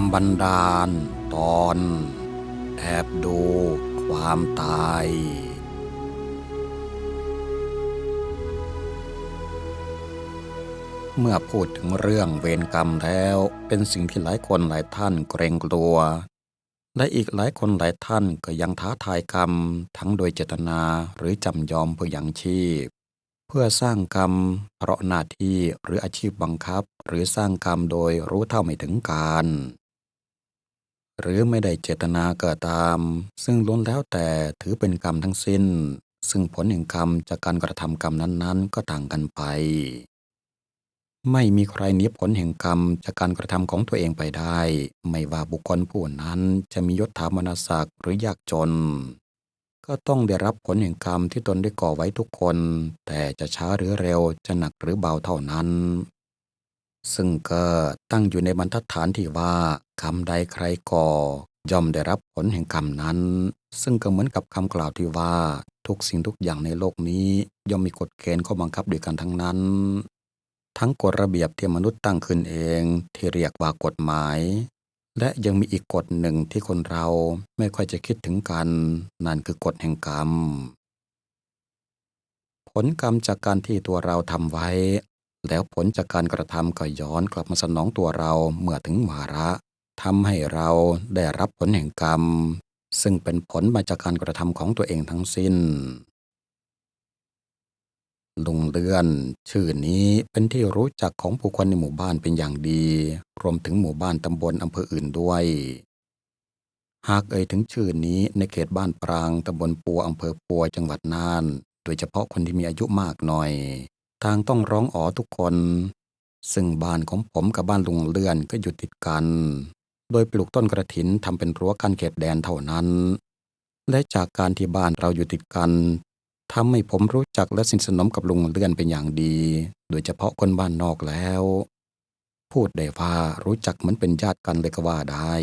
ำบันดาล ตอน แอบดูความตาย เมื่อพูดถึงเรื่องเวรกรรมแล้ว เป็นสิ่งที่หลายคนหลายท่านเกรงกลัว และอีกหลายคนหลายท่านก็ยังท้าทายกรรม ทั้งโดยเจตนาหรือจำยอมเพื่อยังชีพเพื่อสร้างกรรมเพราะหน้าที่หรืออาชีพบังคับ หรือสร้างกรรมโดยรู้เท่าไม่ถึงการ หรือไม่ได้เจตนาเกิดตาม ซึ่งล้วนแล้วแต่ถือเป็นกรรมทั้งสิ้น ซึ่งผลแห่งกรรมจากการกระทำกรรมนั้นๆ ก็ต่างกันไป ไม่มีใครหนีผลแห่งกรรมจากการกระทำของตัวเองไปได้ ไม่ว่าบุคคลผู้นั้นจะมียศถามนศักดิ์หรือยากจน ก็ต้องได้รับผลแห่งกรรมที่ตนได้ก่อไว้ทุกคน แต่จะช้าหรือเร็วจะหนักหรือเบาเท่านั้น ซึ่งก็ตั้งอยู่ในบรรทัดฐานที่ว่า กรรมใดใครก่อย่อมได้รับผลแห่งกรรมนั้น ซึ่งก็เหมือนกับคำกล่าวที่ว่า ทุกสิ่งทุกอย่างในโลกนี้ ย่อมมีกฎเกณฑ์ข้อบังคับด้วยกันทั้งนั้น ทั้งกฎระเบียบที่มนุษย์ตั้งขึ้นเองที่เรียกว่ากฎหมาย และยังมีอีกกฎหนึ่งที่คนเราไม่ค่อยจะคิดถึงกัน นั่นคือกฎแห่งกรรม ผลกรรมจากการที่ตัวเราทำไว้ แล้วผลจากการกระทำก็ย้อนกลับมาสนองตัวเราเมื่อถึงวาระทำให้เราได้รับผลแห่งกรรม ซึ่งเป็นผลมาจากการกระทำของตัวเองทั้งสิ้น ลุงเลื่อน ชื่อนี้เป็นที่รู้จักของผู้คนในหมู่บ้านเป็นอย่างดี รวมถึงหมู่บ้านตำบลอำเภออื่นด้วย หากเอ่ยถึงชื่อนี้ในเขตบ้านปรางตำบลปัวอำเภอปัวจังหวัดน่าน โดยเฉพาะคนที่มีอายุมากหน่อย ทางต้องร้องอ๋อทุกคน ซึ่งบ้านของผมกับบ้านลุงเลื่อนก็อยู่ติดกัน โดยปลูกต้นกระถินทำเป็นรั้วกั้นเขตแดนเท่านั้น และจากการที่บ้านเราอยู่ติดกันทำให้ผมรู้จักและสนิทสนมกับลุงเลื่อนเป็นอย่างดี โดยเฉพาะคนบ้านนอกแล้ว พูดได้ว่ารู้จักเหมือนเป็นญาติกันเลยก็ว่าได้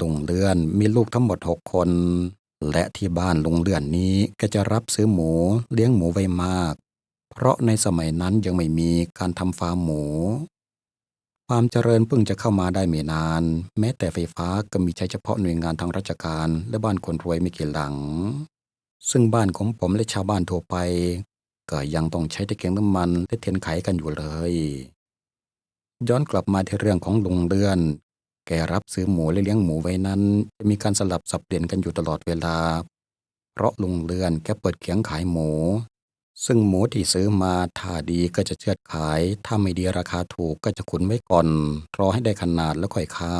ลุงเลื่อนมีลูกทั้งหมดหกคน และที่บ้านลุงเลื่อนนี้ก็จะรับซื้อหมูเลี้ยงหมูไว้มาก เพราะในสมัยนั้นยังไม่มีการทำฟาร์มหมู ความเจริญเพิ่งจะเข้ามาได้ไม่นาน แม้แต่ไฟฟ้าก็มีใช้เฉพาะหน่วยงานทางราชการและบ้านคนรวยไม่กี่หลัง ซึ่งบ้านของผมและชาวบ้านทั่วไป ก็ยังต้องใช้ตะเกียงน้ำมันและเทียนไขกันอยู่เลย ย้อนกลับมาที่เรื่องของลุงเลื่อน แกรับซื้อหมูและเลี้ยงหมูไว้นั้น จะมีการสลับสับเปลี่ยนกันอยู่ตลอดเวลา เพราะลุงเลื่อนแกเปิดเขียงขายหมู ซึ่งหมูที่ซื้อมาถ้าดีก็จะเชือดขาย ถ้าไม่ดีราคาถูกก็จะขุนไว้ก่อน รอให้ได้ขนาดแล้วค่อยค่า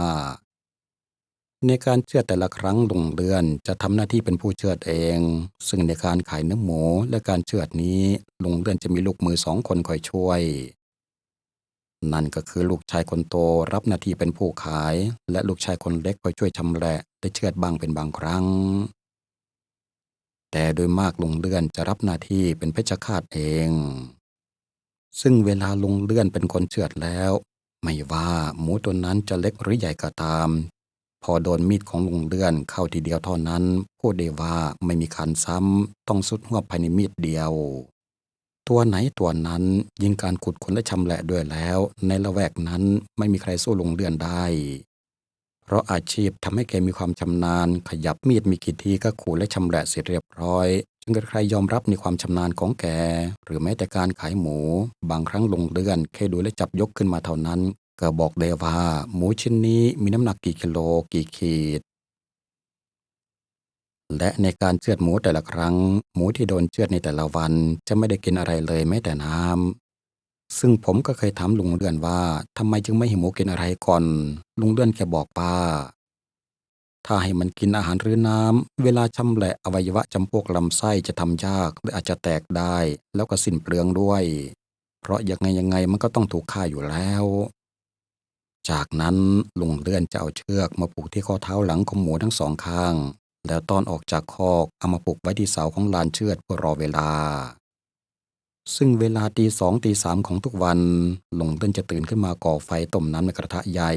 ในการเชือดแต่ละครั้งลุงเลื่อนจะทำหน้าที่เป็นผู้เชือดเอง ซึ่งในการขายเนื้อหมูและการเชือดนี้ลุงเลื่อนจะมีลูกมือสองคนคอยช่วย นั่นก็คือลูกชายคนโตรับหน้าที่เป็นผู้ขาย และลูกชายคนเล็กคอยช่วยชำแหละได้เชือดบ้างเป็นบางครั้ง แต่โดยมากลุงเลื่อนจะรับหน้าที่เป็นเพชฌฆาตเอง ซึ่งเวลาลุงเลื่อนเป็นคนเชือดแล้ว ไม่ว่าหมูตัวนั้นจะเล็กหรือใหญ่ก็ตาม พอโดนมีดของลุงเลื่อนเข้าทีเดียวเท่านั้นพูดได้ว่าไม่มีคันซ้ำต้องสุดหัวภายในมีดเดียว ตัวไหนตัวนั้นยิ่งการขุดขนและชำแหละด้วยแล้ว ในละแวกนั้นไม่มีใครสู้ลงเลื่อนได้ เพราะอาชีพทำให้แกมีความชำนาญ ขยับมีดมีกี่ทีก็ขูดและชำแหละเสร็จเรียบร้อยจึงเกิดใครยอมรับในความชำนาญของแก หรือแม้แต่การขายหมู บางครั้งลงเลื่อนแค่ดูและจับยกขึ้นมาเท่านั้นก็บอกได้ว่าหมูชิ้นนี้มีน้ำหนักกี่กิโลกี่ขีด และในการเชือดหมูแต่ละครั้ง หมูที่โดนเชือดในแต่ละวันจะไม่ได้กินอะไรเลยแม้แต่น้ำซึ่งผมก็เคยถามลุงเลื่อนว่าทำไมจึงไม่ให้หมูกินอะไรก่อน ลุงเลื่อนแกบอกว่าถ้าให้มันกินอาหารหรือน้ำ เวลาชำแหละอวัยวะจำพวกลำไส้จะทำยากหรืออาจจะแตกได้ แล้วก็สิ้นเปลืองด้วย เพราะยังไงยังไงมันก็ต้องถูกฆ่าอยู่แล้ว จากนั้นลุงเลื่อนจะเอาเชือกมาผูกที่ข้อเท้าหลังของหมูทั้งสองข้าง แล้วตอนออกจากคอกเอามาผูกไว้ที่เสาของลานเชือดเพื่อรอเวลา ซึ่งเวลาตีสองตีสามของทุกวันหลงเลื่อนจะตื่นขึ้นมาก่อไฟต้มน้ำในกระทะใหญ่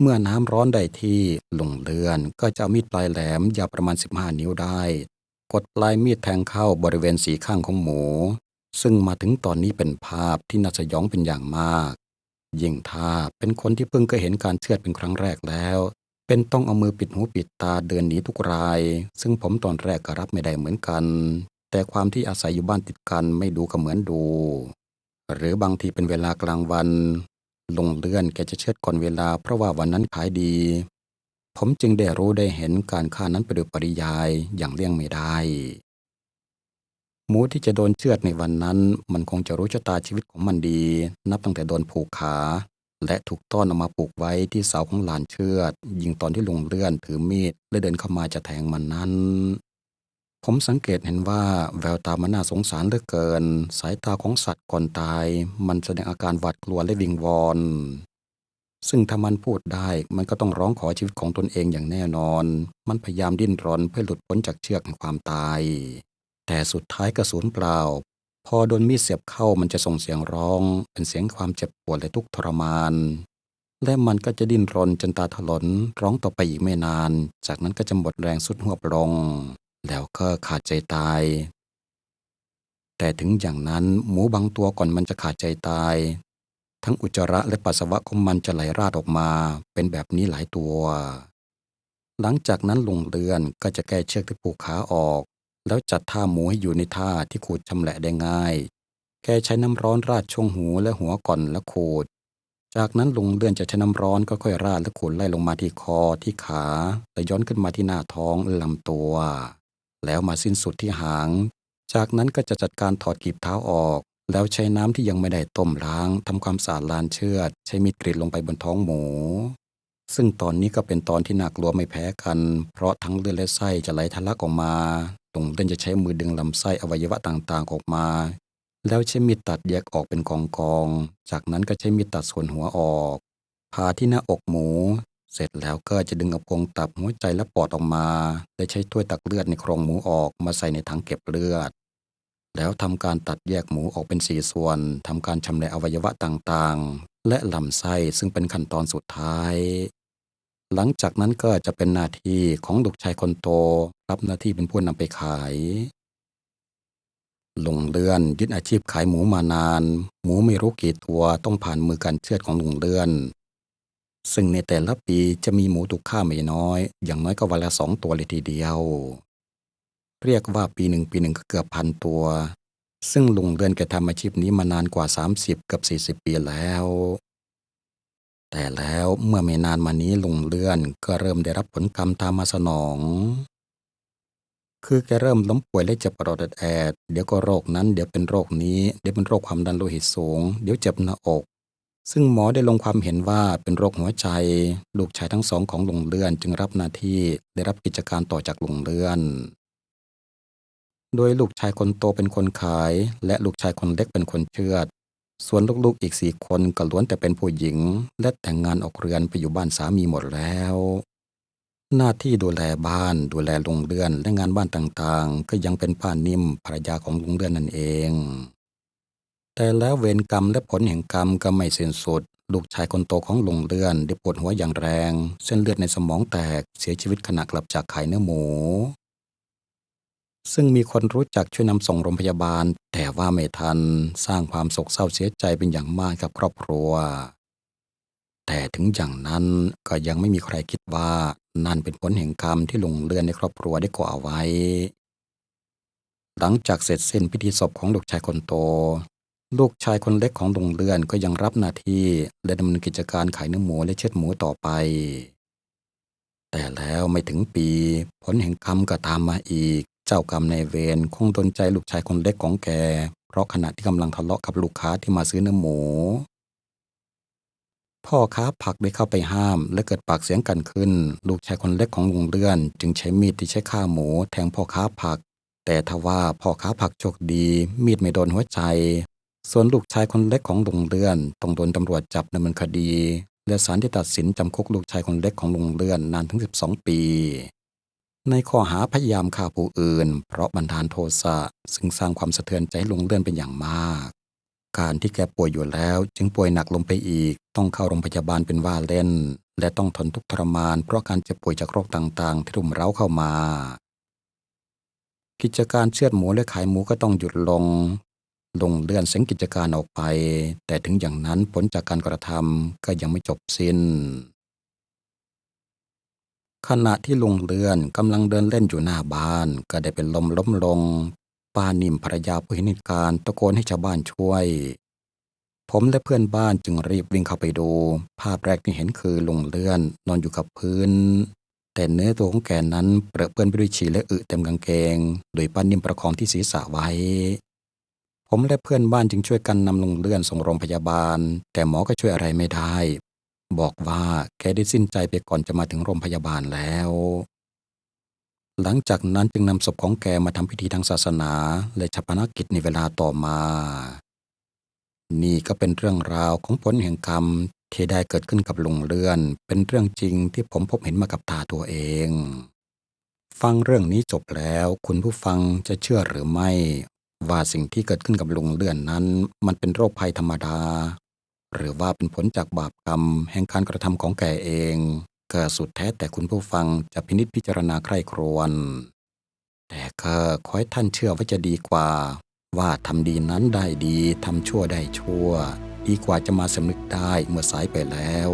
เมื่อน้ำร้อนได้ที่หลงเลื่อนก็จะเอามีดปลายแหลมยาวประมาณ 15 นิ้วได้ กดปลายมีดแทงเข้าบริเวณสีข้างของหมู ซึ่งมาถึงตอนนี้เป็นภาพที่น่าสยองเป็นอย่างมากยิ่งถ้าเป็นคนที่เพิ่งเคยเห็นการเชือดเป็นครั้งแรกแล้ว เป็นต้องเอามือปิดหูปิดตาเดินหนีทุกราย ซึ่งผมตอนแรกก็รับไม่ได้เหมือนกัน แต่ความที่อาศัยอยู่บ้านติดกันไม่ดูก็เหมือนดู หรือบางทีเป็นเวลากลางวัน ลงเลื่อนแกจะเชือดก่อนเวลาเพราะว่าวันนั้นขายดี ผมจึงได้รู้ได้เห็นการฆ่านั้นไปโดยปริยายอย่างเลี่ยงไม่ได้ หมูที่จะโดนเชือดในวันนั้น มันคงจะรู้ชะตาชีวิตของมันดี นับตั้งแต่โดนผูกขา และถูกต้อนเอามาปลูกไว้ที่เสาของลานเชือด ยิงตอนที่ลงเลื่อนถือมีดและเดินเข้ามาจะแทงมันนั้น ผมสังเกตเห็นว่าแววตามันน่าสงสารเหลือเกิน สายตาของสัตว์ก่อนตาย มันแสดงอาการหวาดกลัวและวิงวอนซึ่งถ้ามันพูดได้มันก็ต้องร้องขอชีวิตของตนเองอย่างแน่นอน มันพยายามดิ้นรนเพื่อหลุดพ้นจากเชือกแห่งความตาย แต่สุดท้ายก็สูญเปล่า พอโดนมีดเสียบเข้ามันจะส่งเสียงร้อง เป็นเสียงความเจ็บปวดและทุกข์ทรมาน และมันก็จะดิ้นรนจนตาถลนร้องต่อไปอีกไม่นาน จากนั้นก็จะหมดแรงสุดหัวลง แล้วก็ขาดใจตาย แต่ถึงอย่างนั้นหมูบางตัวก่อนมันจะขาดใจตาย ทั้งอุจจาระและปัสสาวะของมันจะไหลราดออกมา เป็นแบบนี้หลายตัว หลังจากนั้นลงเรือนก็จะแก้เชือกที่ผูกขาออก แล้วจัดท่าหมูให้อยู่ในท่าที่ขูดชำแหละได้ง่าย แกใช้น้ำร้อนราดช่วงหูและหัวก่อนแล้วขูด จากนั้นลุงเลื่อนจะใช้น้ำร้อนก็ค่อยราดและขูดไล่ลงมาที่คอที่ขาและย้อนขึ้นมาที่หน้าท้องและลำตัว แล้วมาสิ้นสุดที่หาง จากนั้นก็จะจัดการถอดกีบเท้าออก แล้วใช้น้ำที่ยังไม่ได้ต้มล้างทำความสะอาดลานเชือด ใช้มีดกรีดลงไปบนท้องหมูซึ่งตอนนี้ก็เป็นตอนที่น่ากลัวไม่แพ้กัน เพราะทั้งเลือดและไส้จะไหลทะลักออกมา ลุงเลื่นจะใช้มือดึงลำไส้อวัยวะต่างๆออกมา แล้วใช้มีดตัดแยกออกเป็นกองกองๆ จากนั้นก็ใช้มีดตัดส่วนหัวออกผ่าที่หน้าอกหมู เสร็จแล้วก็จะดึงเอาโครงตับหัวใจและปอดออกมา และใช้ถ้วยตักเลือดในโครงหมูออกมาใส่ในถังเก็บเลือด แล้วทำการตัดแยกหมูออกเป็นสี่ส่วนทำการชำแหละอวัยวะต่างๆ และลำไส้ซึ่งเป็นขั้นตอนสุดท้าย หลังจากนั้นก็จะเป็นหน้าที่ของลูกชายคนโต รับหน้าที่เป็นผู้นำไปขายลุงเลื่อนยึดอาชีพขายหมูมานาน หมูไม่รู้กี่ตัวต้องผ่านมือการเชือดของลุงเลื่อน ซึ่งในแต่ละปีจะมีหมูถูกฆ่าไม่น้อย อย่างน้อยก็วันละสองตัวเลยทีเดียว เรียกว่าปีหนึ่งปีหนึ่งก็เกือบพันตัว ซึ่งลุงเลื่อนแกทำอาชีพนี้มานานกว่า 30 กับ 40 ปีแล้ว แต่แล้วเมื่อไม่นานมานี้ลุงเลื่อนก็เริ่มได้รับผลกรรมตามมาสนอง คือแกเริ่มล้มป่วยและเจ็บปวดแอด เดี๋ยวก็โรคนั้น เดี๋ยวเป็นโรคนี้ เดี๋ยวเป็นโรคความดันโลหิตสูง เดี๋ยวเจ็บหน้าอก ซึ่งหมอได้ลงความเห็นว่าเป็นโรคหัวใจ ลูกชายทั้งสองของลุงเลื่อนจึงรับหน้าที่ได้รับกิจการต่อจากลุงเลื่อน โดยลูกชายคนโตเป็นคนขาย และลูกชายคนเล็กเป็นคนเชือด ส่วนลูกๆอีกสี่คนก็ล้วนแต่เป็นผู้หญิง และแต่งงานออกเรือนไปอยู่บ้านสามีหมดแล้ว หน้าที่ดูแลบ้านดูแลลุงเลื่อนและงานบ้านต่างๆ ก็ยังเป็นป้านิ่มภรรยาของลุงเลื่อนนั่นเอง แต่แล้วเวรกรรมและผลแห่งกรรมก็ไม่สิ้นสุด ลูกชายคนโตของลุงเลื่อนได้ปวดหัวอย่างแรง เส้นเลือดในสมองแตกเสียชีวิตขณะกลับจากขายเนื้อหมู ซึ่งมีคนรู้จักช่วยนำส่งโรงพยาบาล แต่ว่าไม่ทันสร้างความโศกเศร้าเสียใจเป็นอย่างมากกับครอบครัว แต่ถึงอย่างนั้นก็ยังไม่มีใครคิดว่านั่นเป็นผลแห่งกรรมที่ลงเลื่อนในครอบครัวได้ก่อเอาไว้ หลังจากเสร็จสิ้นพิธีศพของลูกชายคนโต ลูกชายคนเล็กของลงเลื่อนก็ยังรับหน้าที่และดำเนินกิจการขายเนื้อหมูและเชือดหมูต่อไปแต่แล้วไม่ถึงปี ผลแห่งกรรมก็ตามมาอีก เจ้ากรรมในเวรคงตนใจลูกชายคนเล็กของแก เพราะขณะที่กำลังทะเลาะกับลูกค้าที่มาซื้อเนื้อหมู พ่อค้าผักได้เข้าไปห้าม และเกิดปากเสียงกันขึ้น ลูกชายคนเล็กของลุงเลื่อน จึงใช้มีดที่ใช้ฆ่าหมู แทงพ่อค้าผัก แต่ทว่าพ่อค้าผักโชคดี มีดไม่โดนหัวใจ ส่วนลูกชายคนเล็กของลุงเลื่อนต้องโดนตำรวจจับดำเนินคดีและศาลที่ตัดสินจำคุกลูกชายคนเล็กของลุงเลื่อนนานถึง 12 ปี ในข้อหาพยายามฆ่าผู้อื่น เพราะบันดาลโทสะซึ่งสร้างความสะเทือนใจให้ลงเลื่อนเป็นอย่างมาก การที่แกป่วยอยู่แล้ว จึงป่วยหนักลงไปอีก ต้องเข้าโรงพยาบาลเป็นว่าเล่น และต้องทนทุกข์ทรมาน เพราะการเจ็บป่วยจากโรคต่างๆ ที่รุมเร้าเข้ามา กิจการเชือดหมูและขายหมูก็ต้องหยุดลง ลงเลื่อนเส้นกิจการออกไป แต่ถึงอย่างนั้นผลจากการกระทำก็ยังไม่จบสิน้น ขณะที่ลุงเลือนกำลังเดินเล่นอยู่หน้าบ้าน ก็ได้เป็นลมล้มลง ป้านิ่มภรรยาผู้เห็นเหตุการณ์ตะโกนให้ชาวบ้านช่วย ผมและเพื่อนบ้านจึงรีบวิ่งเข้าไปดู ภาพแรกที่เห็นคือลุงเลื่อนนอนอยู่กับพื้น แต่เนื้อตัวของแกนั้นเปรอะเปื้อนไปด้วยฉี่และอึเต็มกางเกง โดยป้านิ่มประคองที่ศีรษะไว้ ผมและเพื่อนบ้านจึงช่วยกันนำลุงเลื่อนส่งโรงพยาบาล แต่หมอก็ช่วยอะไรไม่ได้ บอกว่าแกได้สิ้นใจไปก่อนจะมาถึงโรงพยาบาลแล้ว หลังจากนั้นจึงนำศพของแกมาทำพิธีทางศาสนา และชาปนกิจในเวลาต่อมา นี่ก็เป็นเรื่องราวของผลแห่งกรรมที่ได้เกิดขึ้นกับลุงเลื่อน เป็นเรื่องจริงที่ผมพบเห็นมากับตาตัวเอง ฟังเรื่องนี้จบแล้ว คุณผู้ฟังจะเชื่อหรือไม่ ว่าสิ่งที่เกิดขึ้นกับลุงเลื่อนนั้น มันเป็นโรคภัยธรรมดา หรือว่าเป็นผลจากบาปกรรม แห่งการกระทำของแกเองก็สุดแท้แต่คุณผู้ฟังจะพินิจพิจารณาใคร่ครวญแต่ก็ขอให้ท่านเชื่อว่าจะดีกว่า ว่าทำดีนั้นได้ดีทำชั่วได้ชั่ว ดีกว่าจะมาสำนึกได้เมื่อสายไปแล้ว